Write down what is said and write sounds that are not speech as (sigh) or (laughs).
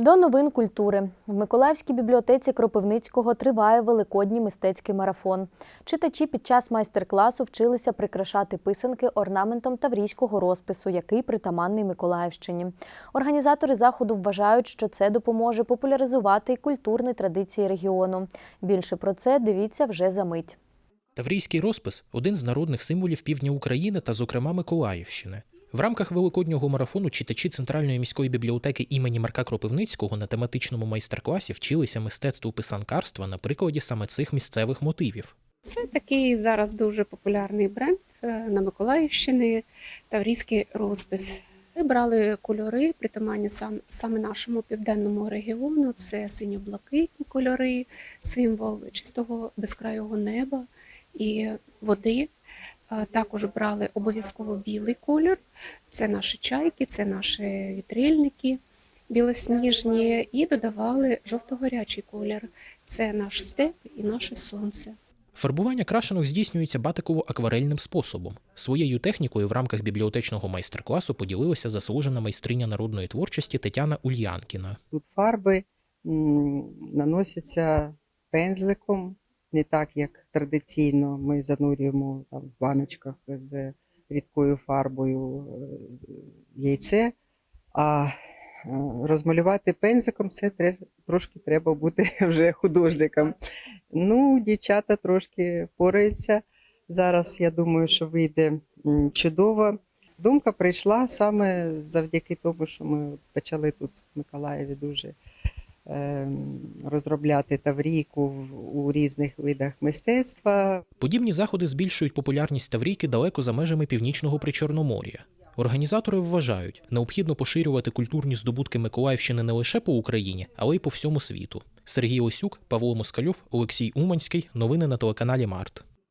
До новин культури в Миколаївській бібліотеці Кропивницького триває великодній мистецький марафон. Читачі під час майстер-класу вчилися прикрашати писанки орнаментом таврійського розпису, який притаманний Миколаївщині. Організатори заходу вважають, що це допоможе популяризувати культурні традиції регіону. Більше про це дивіться вже за мить. Таврійський розпис один з народних символів півдня України та, зокрема, Миколаївщини. В рамках великоднього марафону читачі Центральної міської бібліотеки імені Марка Кропивницького на тематичному майстер-класі вчилися мистецтву писанкарства на прикладі саме цих місцевих мотивів. Це такий зараз дуже популярний бренд е, на Миколаївщині, таврійський розпис. Ми брали кольори, притаманні сам, саме нашому південному регіону. Це синьо-блакитні кольори, символ чистого безкрайого неба і води. Також брали обов'язково білий колір. Це наші чайки, це наші вітрильники білосніжні, і додавали жовто-гарячий колір. Це наш степ і наше сонце. Фарбування крашенок здійснюється батиково-акварельним способом. Своєю технікою в рамках бібліотечного майстер-класу поділилася заслужена майстриня народної творчості Тетяна Ульянкіна. Тут фарби наносяться пензликом, не так, як традиційно ми занурюємо там, в баночках з рідкою фарбою е, яйце, а е, розмалювати пензликом це трошки треба бути (laughs) вже художником. Ну, дівчата трошки пораються. Зараз я думаю, що вийде чудово. Думка прийшла саме завдяки тому, що ми почали тут в Миколаєві дуже розробляти таврійку у різних видах мистецтва. Подібні заходи збільшують популярність Таврійки далеко за межами північного Причорномор'я. Організатори вважають, необхідно поширювати культурні здобутки Миколаївщини не лише по Україні, але й по всьому світу. Сергій Лисюк, Павло Москальов, Олексій Уманський. Новини на телеканалі Март.